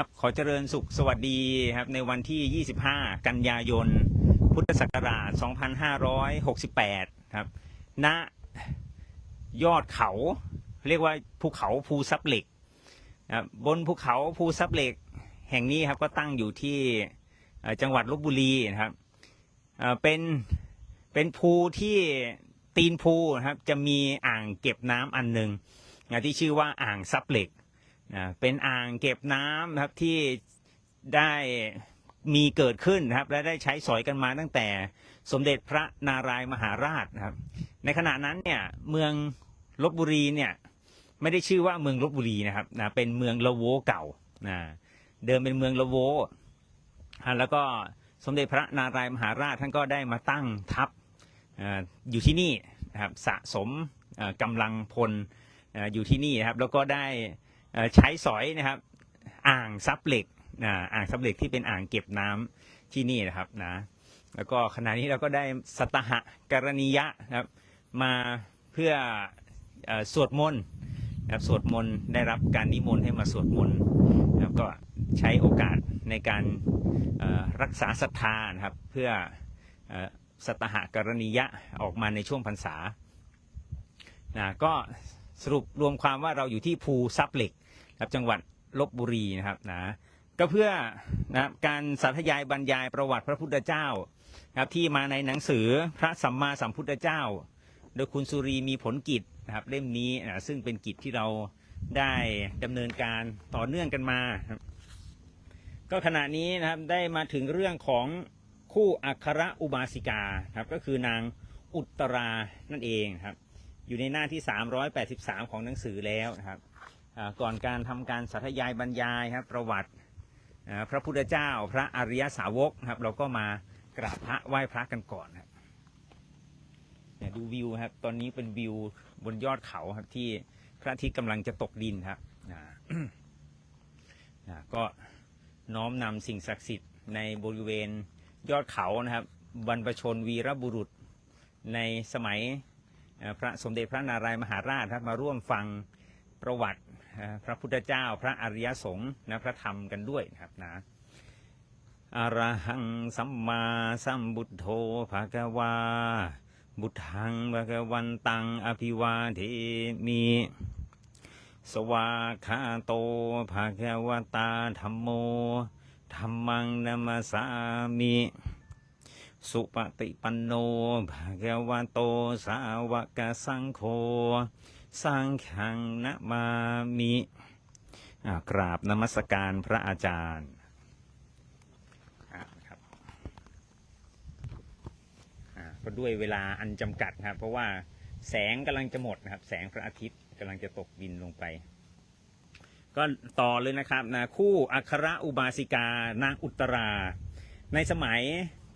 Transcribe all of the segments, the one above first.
ครับขอเจริญสุขสวัสดีครับในวันที่ 25 กันยายน พุทธศักราช 2568 ครับ ณ ยอดเขา เรียกว่าภูเขาภูซับเหล็กนะครับบนภูเขาภูซับเหล็ก แห่งนี้ครับก็ตั้งอยู่ที่จังหวัดลบบุรีนะครับเป็นเป็นภูที่ตีนภูนะครับจะมีอ่างเก็บน้ำอันหนึ่งนะที่ชื่อว่าอ่างซับเหล็ก เป็นอ่างเก็บน้ำนะครับที่ได้มีเกิดขึ้นนะครับ และได้ใช้สอยกันมาตั้งแต่สมเด็จพระนารายมหาราชนะครับ ในขณะนั้นเนี่ยเมืองลบบุรีเนี่ยไม่ได้ชื่อว่าเมืองลบบุรีนะครับนะเป็นเมืองละโวเก่านะเดิมเป็นเมืองละโวแล้วก็สมเด็จพระนารายมหาราชท่านก็ได้มาตั้งทัพออยู่ที่นี่นะครับสะสมกำลังพลออยู่ที่นี่นะครับ แล้วก็ได้ ใช้สอยนะครับ อ่างซับเหล็กอ่างซับเหล็กที่เป็นอ่างเก็บน้ำที่นี่นะครับนะแล้วก็ขณะนี้เราก็ได้สตหกรณียะนะครับมาเพื่ออสวดมนต์นะครับสวดมนต์ได้รับการนิมนต์ให้มาสวดมนต์นะครับก็ใช้โอกาสในการรักษาศรัทธานะครับเพื่ออสตหกรณียะออกมาในช่วงพรรษานะก็สรุปรวมความว่าเราอยู่ที่ภูซับเหล็ก ครับจังหวัดลบบุรีนะครับนะก็เพื่อนะการสาธยายบรรยายประวัติพระพุทธเจ้านะครับที่มาในหนังสือพระสัมมาสัมพุทธเจ้า โดยคุณสุรีมีผลกิจนะครับเล่มนี้นะซึ่งเป็นกิจที่เราได้ดำเนินการต่อเนื่องกันมา ก็ขณะนี้นะครับได้มาถึงเรื่องของคู่อัครอุบาสิกาครับก็คือนางอุตรานั่นเองครับอยู่ในหน้าที่ 383 ของหนังสือแล้วนะครับ ก่อนการทำการสาธยายบรรยายครับประวัติพระพุทธเจ้าพระอริยสาวกครับ เราก็มากราบพระไหว้พระกันก่อนครับเนี่ยดูวิวครับ ตอนนี้เป็นวิวบนยอดเขาครับที่พระอาทิตย์กำลังจะตกดินครับอ่าอ่าก็น้อมนำสิ่งศักดิ์สิทธิ์ในบริเวณยอดเขานะครับ บรรพชนวีรบุรุษในสมัยพระสมเด็จพระนารายมหาราชครับมาร่วมฟังประวัติ พระพุทธเจ้าพระอริยสงฆ์นะพระธรรมกันด้วยนะครับนะอรหังสัมมาสัมพุทโธภะคะวา บุทังภะคะวันตังอภิวาเทมิสวาคาโตภะคะวตาธัมโมธัมมังนัมสสามิ สุปฏิปันโนภะคะวะโตสาวกสังโฆ สังฆังนะมามิกราบนมัสการพระอาจารย์ครับก็ด้วยเวลาอันจำกัดครับเพราะว่าแสงกำลังจะหมดนะครับ แสงพระอาทิตย์กำลังจะตกดินลงไป ก็ต่อเลยนะครับนะคู่อัครอุบาสิกานางอุตรา ในสมัย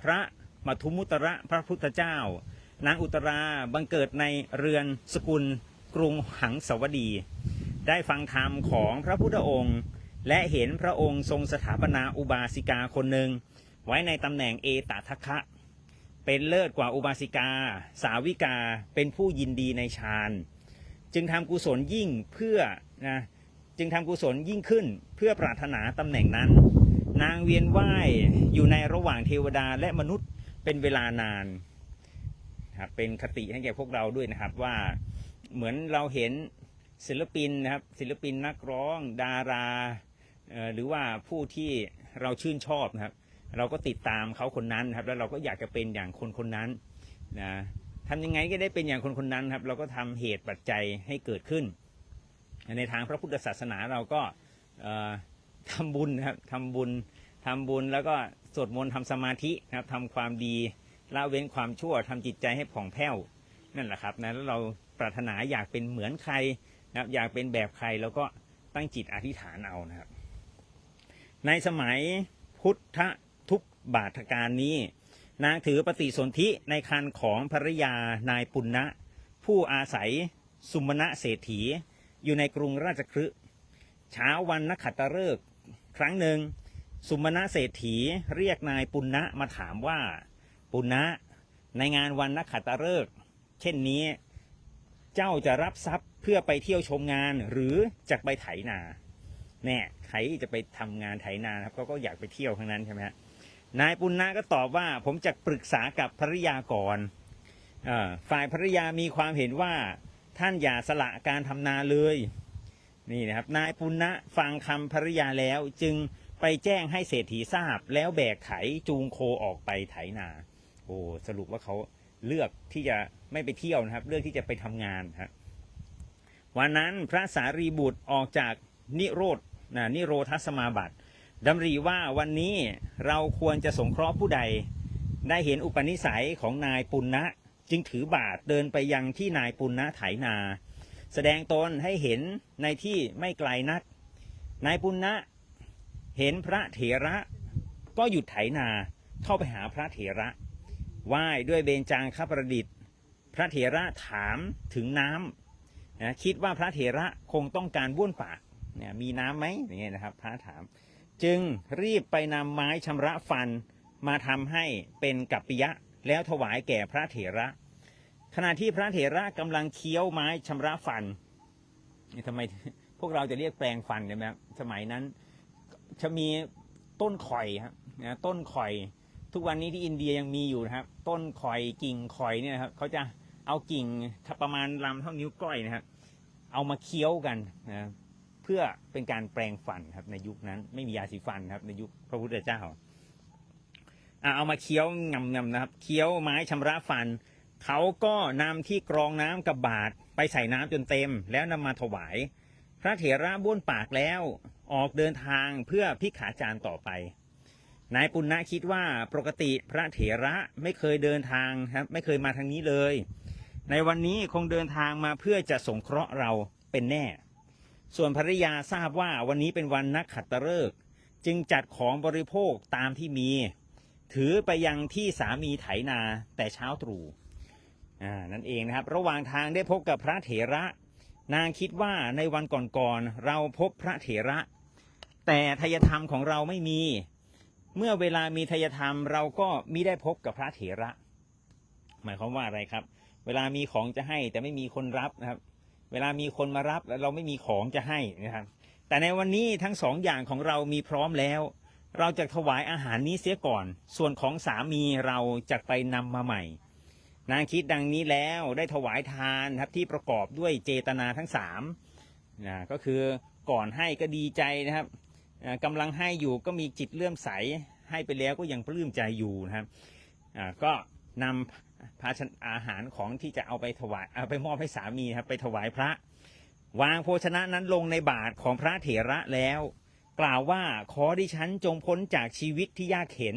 พระมทุมุตระพระพุทธเจ้านางอุตราบังเกิดในเรือนสกุล กรุงหังสวดี ได้ฟังธรรมของพระพุทธองค์ และเห็นพระองค์ทรงสถาปนาอุบาสิกาคนหนึ่ง ไว้ในตำแหน่งเอตทัคคะ เป็นเลิศกว่าอุบาสิกา สาวิกาเป็นผู้ยินดีในฌานจึงทำกุศลยิ่งเพื่อนะจึงทำกุศลยิ่งขึ้นเพื่อปรารถนาตำแหน่งนั้น นางเวียนว่ายอยู่ในระหว่างเทวดาและมนุษย์เป็นเวลานานครับเป็นคติให้แก่พวกเราด้วยนะครับว่า เหมือนเราเห็นศิลปินนะครับ ศิลปินนักร้องดาราหรือว่าผู้ที่เราชื่นชอบนะครับ เราก็ติดตามเขาคนนั้นครับ แล้วเราก็อยากจะเป็นอย่างคนคนนั้นนะทำยังไงก็ได้เป็นอย่างคนคนนั้นครับ เราก็ทำเหตุปัจจัยให้เกิดขึ้น ในทางพระพุทธศาสนาเราก็เอ่อทำบุญนะครับทำบุญทำบุญแล้วก็สวดมนต์ทำสมาธินะครับทำความดีละเว้นความชั่วทำจิตใจให้ผ่องแผ้วนั่นแหละครับนะแล้วเรา ปรารถนาอยากเป็นเหมือนใครนะครับอยากเป็นแบบใครแล้วก็ตั้งจิตอธิษฐานเอานะครับ ในสมัยพุทธทุกบาทการนี้ นางถือปฏิสนธิในคันของภรรยานายปุณณะ ผู้อาศัยสุมณะเศรษฐี อยู่ในกรุงราชคฤห์เช้าวันนักขัตฤกษ์ครั้งหนึ่ง สุมณะเศรษฐีเรียกนายปุณณะมาถามว่า ปุณณะในงานวันนักขัตฤกษ์เช่นนี้ เจ้าจะรับทรัพย์เพื่อไปเที่ยวชมงานหรือจะไปไถนาแน่ใครจะไปทำงานไถนานะครับเขาก็อยากไปเที่ยวทั้งนั้นใช่ไหมฮะนายปุณณะก็ตอบว่าผมจะปรึกษากับภรรยาก่อนอฝ่ายภรรยามีความเห็นว่าท่านอย่าสละการทำนาเลยนี่นะครับนายปุณณะฟังคำภรรยาแล้วจึงไปแจ้งให้เศรษฐีทราบ แล้วแบกไถจูงโคออกไปไถนา โอ้สรุปว่าเขา เลือกที่จะไม่ไปเที่ยวนะครับ เลือกที่จะไปทำงานครับวันนั้นพระสารีบุตรออกจากนิโรธนะนิโรธสมาบัติดำริว่าวันนี้เราควรจะสงเคราะห์ผู้ใด ได้เห็นอุปนิสัยของนายปุณณะจึงถือบาทเดินไปยังที่นายปุณณะไถนา แสดงตนให้เห็นในที่ไม่ไกลนัก นายปุณณะเห็นพระเถระก็หยุดไถนาเข้าไปหาพระเถระ ไหว้ด้วยเบญจางคประดิษฐ์ พระเถระถามถึงน้ำนะคิดว่าพระเถระคงต้องการบ้วนปากเนี่ยมีน้ำไหมอย่างเงี้ยนะครับ พระถาม จึงรีบไปนำไม้ชำระฟันมาทำให้เป็นกัปปิยะ แล้วถวายแก่พระเถระ ขณะที่พระเถระกำลังเคี้ยวไม้ชำระฟันนี่ทำไมพวกเราจะเรียกแปลงฟันใช่ไหมสมัยนั้นจะมีต้นข่อยครับนะต้นข่อย ทุกวันนี้ที่อินเดียยังมีอยู่นะครับ ต้นข่อยกิ่งข่อยเนี่ยครับเขาจะเอากิ่งถ้าประมาณลำเท่านิ้วก้อยนะครับ เอามาเคี้ยวกันนะเพื่อเป็นการแปลงฟันครับ ในยุคนั้น ไม่มียาสีฟันครับ ในยุคพระพุทธเจ้าอะเอามาเคี้ยวงำๆนะครับ เคี้ยวไม้ชำระฟัน เขาก็นำที่กรองน้ำกับบาตรไปใส่น้ำจนเต็ม แล้วนำมาถวาย พระเถระบ้วนปากแล้ว ออกเดินทางเพื่อพิขาจาร์ต่อไป นายปุณณะคิดว่าปกติพระเถระไม่เคยเดินทางครับไม่เคยมาทางนี้เลย ในวันนี้คงเดินทางมาเพื่อจะสงเคราะห์เราเป็นแน่ ส่วนภริยาทราบว่าวันนี้เป็นวันนักขัตฤกษ์จึงจัดของบริโภคตามที่มี ถือไปยังที่สามีไถนาแต่เช้าตรู่อ่านั่นเองนะครับ ระหว่างทางได้พบกับพระเถระ นางคิดว่าในวันก่อนๆเราพบพระเถระ แต่ทายธรรมของเราไม่มี เมื่อเวลามีทายธรรมเราก็มิได้พบกับพระเถระ หมายความว่าอะไรครับ เวลามีของจะให้แต่ไม่มีคนรับนะครับ เวลามีคนมารับแล้วเราไม่มีของจะให้นะครับ แต่ในวันนี้ทั้งสองอย่างของเรามีพร้อมแล้ว เราจะถวายอาหารนี้เสียก่อน ส่วนของสามีเราจะไปนำมาใหม่ นางคิดดังนี้แล้วได้ถวายทานครับที่ประกอบด้วยเจตนาทั้งสามนะก็คือก่อนให้ก็ดีใจนะครับ อ่ากำลังให้อยู่ก็มีจิตเลื่อมใสให้ไปแล้วก็ยังปลื้มใจอยู่นะครับก็นำภาชนะอาหารของที่จะเอาไปถวายเอาไปมอบให้สามีครับไปถวายพระ วางโภชนะนั้นลงในบาทของพระเถระแล้ว กล่าวว่าขอดิฉันจงพ้นจากชีวิตที่ยากเข็น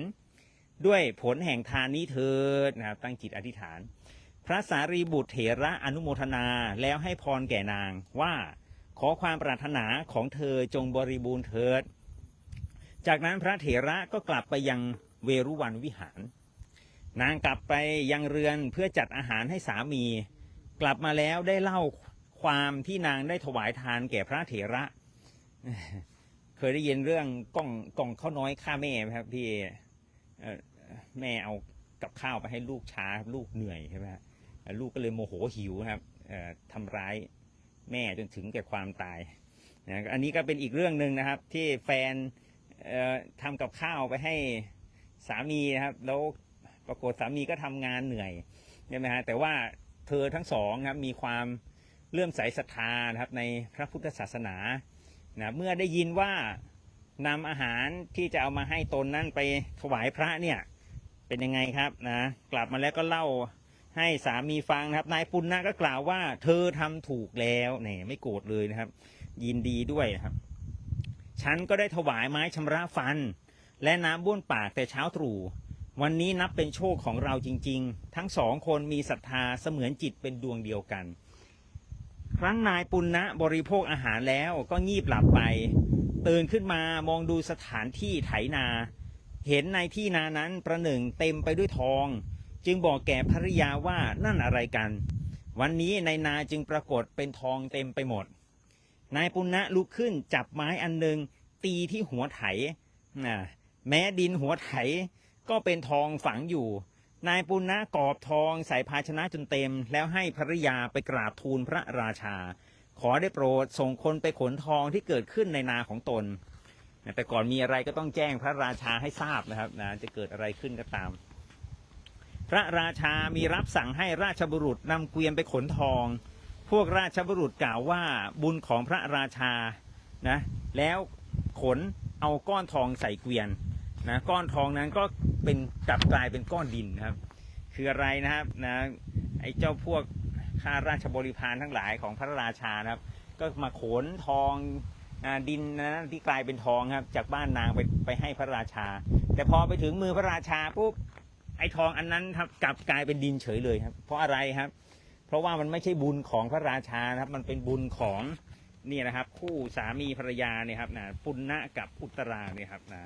ด้วยผลแห่งทานนี้เถิดนะครับตั้งจิตอธิษฐาน พระสารีบุตรเถระอนุโมทนาแล้วให้พรแก่นางว่า อความปรารถนาของเธอจงบริบูรณ์เถิด จากนั้นพระเถระก็กลับไปยังเวรุวันวิหาร นางกลับไปยังเรือนเพื่อจัดอาหารให้สามี กลับมาแล้วได้เล่าความที่นางได้ถวายทานแก่พระเถระ เคยได้ยินเรื่องกล้องกล่องข้าวน้อยฆ่าแม่ไหมครับที่แม่เอากับข้าวไปให้ลูกช้าลูกเหนื่อยใช่ไหมลูกก็เลยโมโหหิวครับทำร้าย แม่จนถึงแก่ความตายนะอันนี้ก็เป็นอีกเรื่องหนึ่งนะครับ ที่แฟนทำกับข้าวไปให้สามีนะครับ แล้วปรากฏสามีก็ทำงานเหนื่อยใช่ไหมฮะแต่ว่าเธอทั้งสองครับมีความเลื่อมใสศรัทธานะครับในพระพุทธศาสนานะเมื่อได้ยินว่านำอาหารที่จะเอามาให้ตนนั้นไปถวายพระเนี่ยเป็นยังไงครับนะกลับมาแล้วก็เล่า ให้สามีฟังนะครับ นายปุณณะก็กล่าวว่า เธอทำถูกแล้วเนี่ยไม่โกรธเลยนะครับ ยินดีด้วยนะครับ ฉันก็ได้ถวายไม้ชำระฟัน และน้ำบ้วนปากแต่เช้าตรู่วันนี้นับเป็นโชคของเราจริง ๆ ทั้งสองคนมีศรัทธาเสมือนจิตเป็นดวงเดียวกัน ครั้นนายปุณณะบริโภคอาหารแล้วก็งีบหลับไป ตื่นขึ้นมามองดูสถานที่ไถนา เห็นในที่นานั้นประหนึ่งเต็มไปด้วยทอง จึงบอกแก่ภริยาว่านั่นอะไรกัน วันนี้ในนาจึงปรากฏเป็นทองเต็มไปหมด นายปุณณะลุกขึ้นจับไม้อันหนึ่งตีที่หัวไถนะแม้ดินหัวไถก็เป็นทองฝังอยู่ นายปุณณะกอบทองใส่ภาชนะจนเต็ม แล้วให้ภริยาไปกราบทูลพระราชา ขอได้โปรดส่งคนไปขนทองที่เกิดขึ้นในนาของตนแต่ก่อนมีอะไรก็ต้องแจ้งพระราชาให้ทราบนะครับนะจะเกิดอะไรขึ้นก็ตาม ระราชามีรับสั่งให้ราชบุรุษนำเกวียนไปขนทอง พวกราชบุรุษกล่าวว่าบุญของพระราชานะแล้วขนเอาก้อนทองใส่เกวียนนะก้อนทองนั้นก็เป็นกลับกลายเป็นก้อนดินครับ คืออะไรนะครับนะไอ้เจ้าพวกข้าราชบริพารทั้งหลายของพระราชานะครับ ก็มาขนทองดินนะที่กลายเป็นทองครับ จากบ้านนางไปไปให้พระราชา แต่พอไปถึงมือพระราชาปุ๊บ ไอ้ทองอันนั้นครับกลับกลายเป็นดินเฉยเลยครับ เพราะอะไรครับ เพราะว่ามันไม่ใช่บุญของพระราชานะครับ มันเป็นบุญของนี่นะครับ คู่สามีภรรยาเนี่ยครับนะปุณณะกับอุตราเนี่ยครับนะ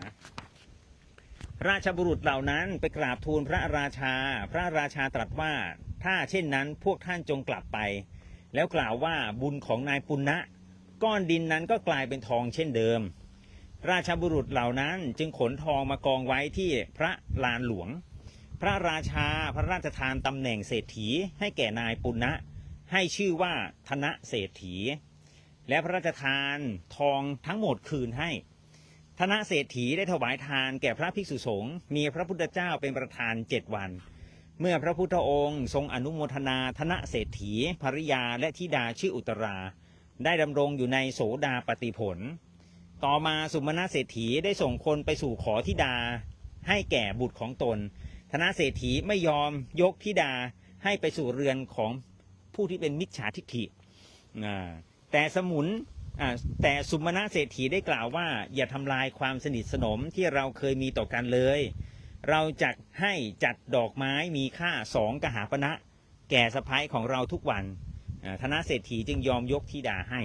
ราชบุรุษเหล่านั้นไปกราบทูลพระราชา พระราชาตรัสว่าถ้าเช่นนั้นพวกท่านจงกลับไป แล้วกล่าวว่าบุญของนายปุณณะก้อนดินนั้นก็กลายเป็นทองเช่นเดิม ราชบุรุษเหล่านั้นจึงขนทองมากองไว้ที่พระลานหลวง พระราชาพระราชทานตำแหน่งเศรษฐีให้แก่นายปุณณะให้ชื่อว่าธนเศรษฐี และพระราชทานทองทั้งหมดคืนให้ ธนเศรษฐีได้ถวายทานแก่พระภิกษุสงฆ์มีพระพุทธเจ้าเป็นประธานเจ็ดวัน เมื่อพระพุทธองค์ทรงอนุโมทนาธนเศรษฐีภริยาและธิดาชื่ออุตรา ได้ดำรงอยู่ในโสดาปฏิผล ต่อมาสุมาณเศรษฐีได้ส่งคนไปสู่ขอธิดาให้แก่บุตรของตน ธนเศรษฐีไม่ยอมยกธิดาให้ไปสู่เรือนของผู้ที่เป็นมิจฉาทิฏฐิแต่สมุนแต่สุมาณะเศรษฐีได้กล่าวว่า อย่าทำลายความสนิทสนมที่เราเคยมีต่อกันเลย เราจะให้จัดดอกไม้มีค่าสองกหาปณะ แก่สะพ้ายของเราทุกวันธนเศรษฐีจึงยอมยกธิดาให้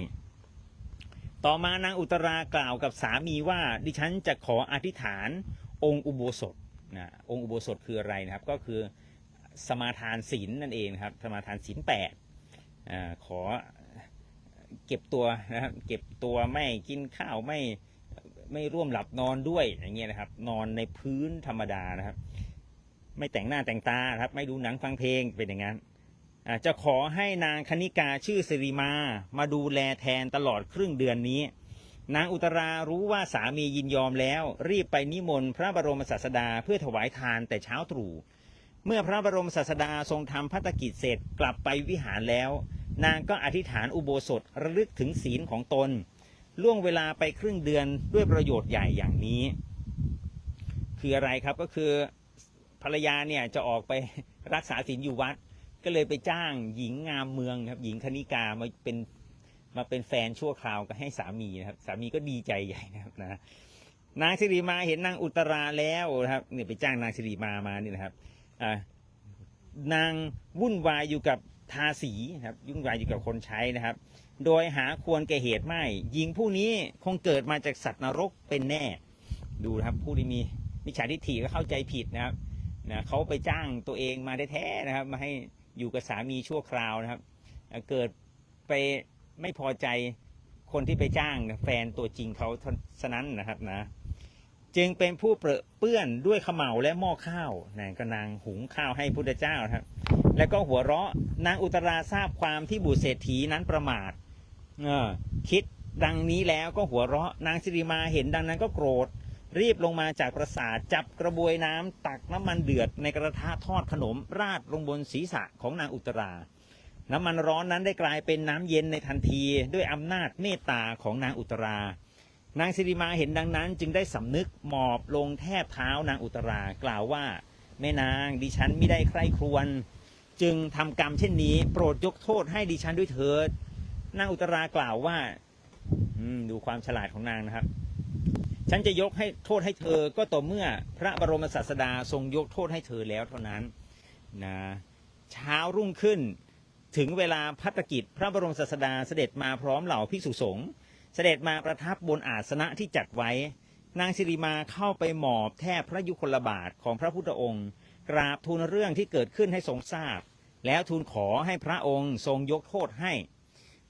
ต่อมานางอุตรากล่าวกับสามีว่า ดิฉันจะขออธิษฐานองค์อุโบสถ นะองค์อุโบสถคืออะไรนะครับ ก็คือสมาทานศีลนั่นเองครับสมาทานศีลแปดขอเก็บตัวนะครับเก็บตัวไม่กินข้าวไม่ไม่ร่วมหลับนอนด้วยอย่างเงี้ยนะครับ นอนในพื้นธรรมดานะครับ ไม่แต่งหน้าแต่งตาครับ ไม่ดูหนังฟังเพลงเป็นอย่างนั้นจะขอให้นางคณิกาชื่อสิริมามาดูแลแทนตลอดครึ่งเดือนนี้ นางอุตรารู้ว่าสามียินยอมแล้ว รีบไปนิมนต์พระบรมศาสดาเพื่อถวายทานแต่เช้าตรู่เมื่อพระบรมศาสดาทรงทำพัฒกิจเสร็จกลับไปวิหารแล้ว นางก็อธิษฐานอุโบสถระลึกถึงศีลของตน ล่วงเวลาไปครึ่งเดือนด้วยประโยชน์ใหญ่อย่างนี้ คืออะไรครับก็คือภรรยาเนี่ยจะออกไปรักษาศีลอยู่วัด ก็เลยไปจ้างหญิงงามเมืองครับหญิงคณิกามาเป็น มาเป็นแฟนชั่วคราวก็ให้สามีนะครับ สามีก็ดีใจใหญ่นะครับนะนางสิริมาเห็นนางอุตราแล้วนะครับเนี่ยไปจ้างนางสิริมามานี่นะครับอ่านางวุ่นวายอยู่กับทาสีนะครับยุ่งวายอยู่กับคนใช้นะครับ โดยหาควรแก่เหตุไม่หญิงผู้นี้คงเกิดมาจากสัตว์นรกเป็นแน่ ดูนะครับ ผู้ที่มีมิจฉาทิฏฐิก็เข้าใจผิดนะครับนะเขาไปจ้างตัวเองมาแท้ๆนะครับ มาให้อยู่กับสามีชั่วคราวนะครับ เกิดไป ไม่พอใจคนที่ไปจ้างแฟนตัวจริงเขาเท่าฉะนั้นนะครับนะ จึงเป็นผู้เปรอะเปื้อนด้วยเขม่าและหม้อข้าวนะก็นางหุงข้าวให้พุทธเจ้าครับ แล้วก็หัวเราะนางอุตราทราบความที่บุตรเศรษฐีนั้นประมาทเออคิดดังนี้แล้วก็หัวเราะนางสิริมาเห็นดังนั้นก็โกรธ รีบลงมาจากปราสาทจับกระบวยน้ำตักน้ำมันเดือดในกระทะทอดขนมราดลงบนศีรษะของนางอุตรา น้ำมันร้อนนั้นได้กลายเป็นน้ำเย็นในทันทีด้วยอำนาจเมตตาของนางอุตรานางสิริมาเห็นดังนั้น จึงได้สำนึกหมอบลงแทบเท้านางอุตรากล่าวว่า แม่นางดิฉันไม่ได้ใคร่ครวญจึงทำกรรมเช่นนี้ โปรดยกโทษให้ดิฉันด้วยเถิดนางอุตรากล่าวว่าดูความฉลาดของนางนะครับ ฉันจะยกให้โทษให้เธอก็ต่อเมื่อพระบรมศาสดาทรงยกโทษให้เธอแล้วเท่านั้นนะเช้ารุ่งขึ้น ถึงเวลาพัฒกิจพระบรมศาสดาเสด็จมาพร้อมเหล่าภิกษุสงฆ์เสด็จมาประทับบนอาสนะที่จัดไว้ นางสิริมาเข้าไปหมอบแทบพระยุคลบาทของพระพุทธองค์กราบทูลเรื่องที่เกิดขึ้นให้ทรงทราบ แล้วทูลขอให้พระองค์ทรงยกโทษให้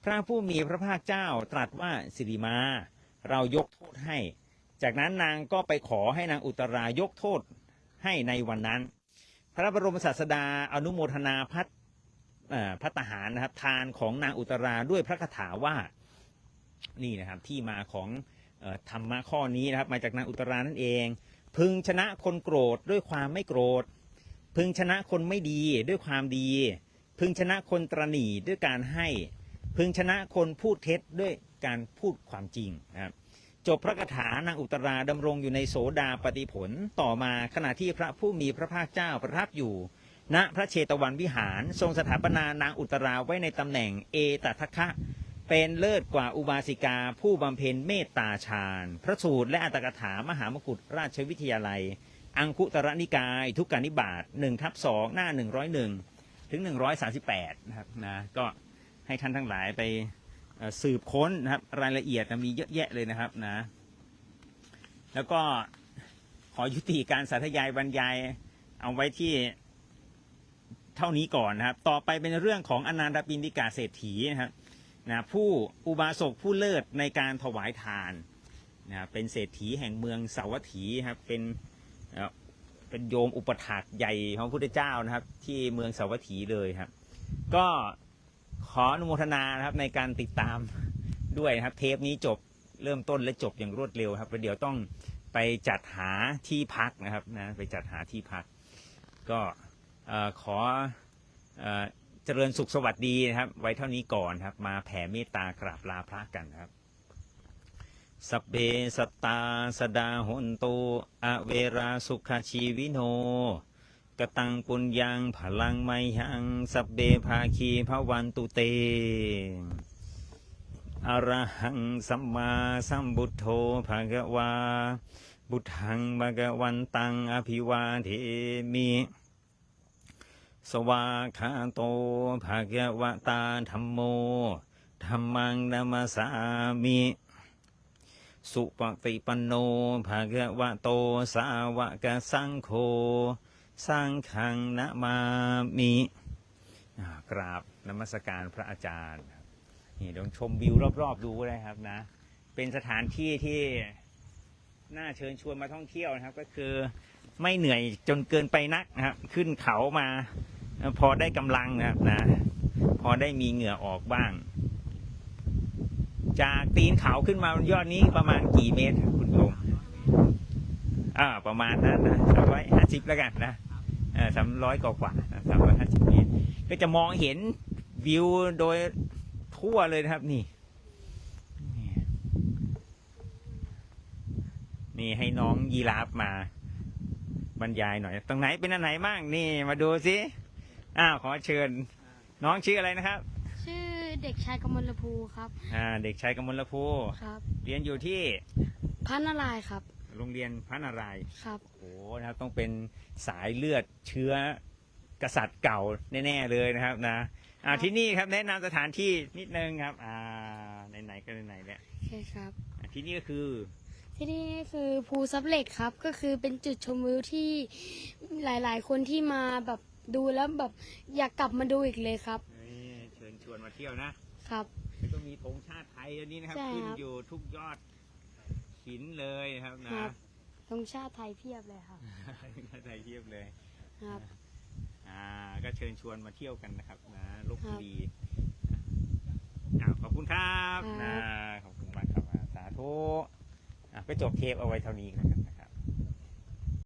พระผู้มีพระภาคเจ้าตรัสว่าสิริมา เรายกโทษให้ จากนั้นนางก็ไปขอให้นางอุตรายกโทษให้ในวันนั้น พระบรมศาสดาอนุโมทนาพัฒ พระทหารนะครับทานของนางอุตราด้วยพระคาถาว่านี่นะครับที่มาของออธรรมะข้อนี้นะครับ มาจากนางอุตรานั่นเอง พึงชนะคนโกรธด้วยความไม่โกรธ พึงชนะคนไม่ดีด้วยความดี พึงชนะคนตรณีด้วยการให้ พึงชนะคนพูดเท็จด้วยการพูดความจริงนะครับจบพระคาถานางอุตราดำรงอยู่ในโสดาปฏิผลต่อมาขณะที่พระผู้มีพระภาคเจ้าประทับอยู่ ณพระเชตวันวิหาร ทรงสถาปนานางอุตราไว้ในตำแหน่งเอตทัคคะ เป็นเลิศกว่าอุบาสิกาผู้บำเพ็ญเมตตาฌานพระสูตรและอัตกถามหามกุฏราชวิทยาลัย อังคุตรนิกาย ทุกกานิบาต1ทับ2หน้า101ถึง138นะครับนะก็ให้ท่านทั้งหลายไปสืบค้นนะครับรายละเอียดมีเยอะแยะเลยนะครับนะ แล้วก็ขอยุติการสาธยายบรรยายเอาไว้ที่ เท่านี้ก่อนนะครับ ต่อไปเป็นเรื่องของอนันตปินดิกาเศรษฐีนะครับนะผู้อุบาสกผู้เลิศในการถวายทานนะเป็นเศรษฐีแห่งเมืองสาวัตถีครับเป็นเป็นโยมอุปถากใหญ่ของพระพุทธเจ้านะครับ ที่เมืองสาวัตถีเลยครับ ก็ขออนุโมทนานะครับในการติดตามด้วยนะครับ เทปนี้จบเริ่มต้นและจบอย่างรวดเร็วครับเดี๋ยวต้องไปจัดหาที่พักนะครับนะไปจัดหาที่พักก็ ขอเอ่อเจริญสุขสวัสดีนะครับ ไว้เท่านี้ก่อนครับ มาแผ่เมตตากราบลาพระกันครับสเพสัตตาสดาหนโตอเวราสุขชีวิโนกตังปุญญังพลังไมยังสเบภาคีพระวันตุเตอรหังสัมมาสัมพุทโธภะคะวาบุทังภะคะวันตังอภิวาเทมิ สวาคาโตภะคะวะตาธรรมโมธรรมังนามาสามิ สุปฏิปันโนภะคะวะโตสาวกสังโฆสังฆังนะมามิกราบนมัสการพระอาจารย์นี่ลองชมวิวรอบๆ ดูก็ได้ครับนะ เป็นสถานที่ที่น่าเชิญชวนมาท่องเที่ยวนะครับ ก็คือไม่เหนื่อยจนเกินไปนักนะครับ ขึ้นเขามา พอได้กำลังนะครับนะ พอได้มีเหงื่อออกบ้าง จากตีนเขาขึ้นมาบนยอดนี้ประมาณกี่เมตรคุณโยมอ่าประมาณนั้นนะสามร้อยห้าสิบแล้วกันนะสามร้อยกว่าสามร้อยห้าสิบเมตรก็จะมองเห็นวิวโดยทั่วเลยนะครับนี่ นี่ให้น้องยีราฟมาบรรยายหน่อย ตรงไหนเป็นอันไหนบ้างนี่มาดูสิ อ้าวขอเชิญ น้องชื่ออะไรนะครับ ชื่อเด็กชายกมลภูครับ อ่า เด็กชายกมลภูครับ เรียนอยู่ที่พระนารายณ์ครับ โรงเรียนพระนารายณ์ครับ โอ้โหนะครับต้องเป็นสายเลือดเชื้อกษัตริย์เก่าแน่ๆเลยนะครับนะอ่าครับ ที่นี่ครับแนะนำสถานที่นิดนึงครับ อ่าไหนๆก็ไหนๆแล้วโอเคครับ อ่าที่นี่ก็คือ ที่นี่คือภูซับเหล็กครับ ก็คือเป็นจุดชมวิวที่หลาย ๆ คนที่มาแบบ ดูแล้วแบบอยากกลับมาดูอีกเลยครับ นี่เชิญชวนมาเที่ยวนะครับ แล้วก็มีธงชาติไทยอันนี้นะครับ ใช่ขึ้นครับอยู่ทุกยอดหินเลยนะครับนะครับธงชาติไทยเพียบเลยครับชาติไทยเทียบเลย ครับ อ่า ก็เชิญชวนมาเที่ยวกันนะครับนะลบครับุบรีอ่าขอบคุณครับครับ นะขอบคุณมากครับอ่าสาธุอะก็จบเทปเอาไว้เท่านี้นะครับ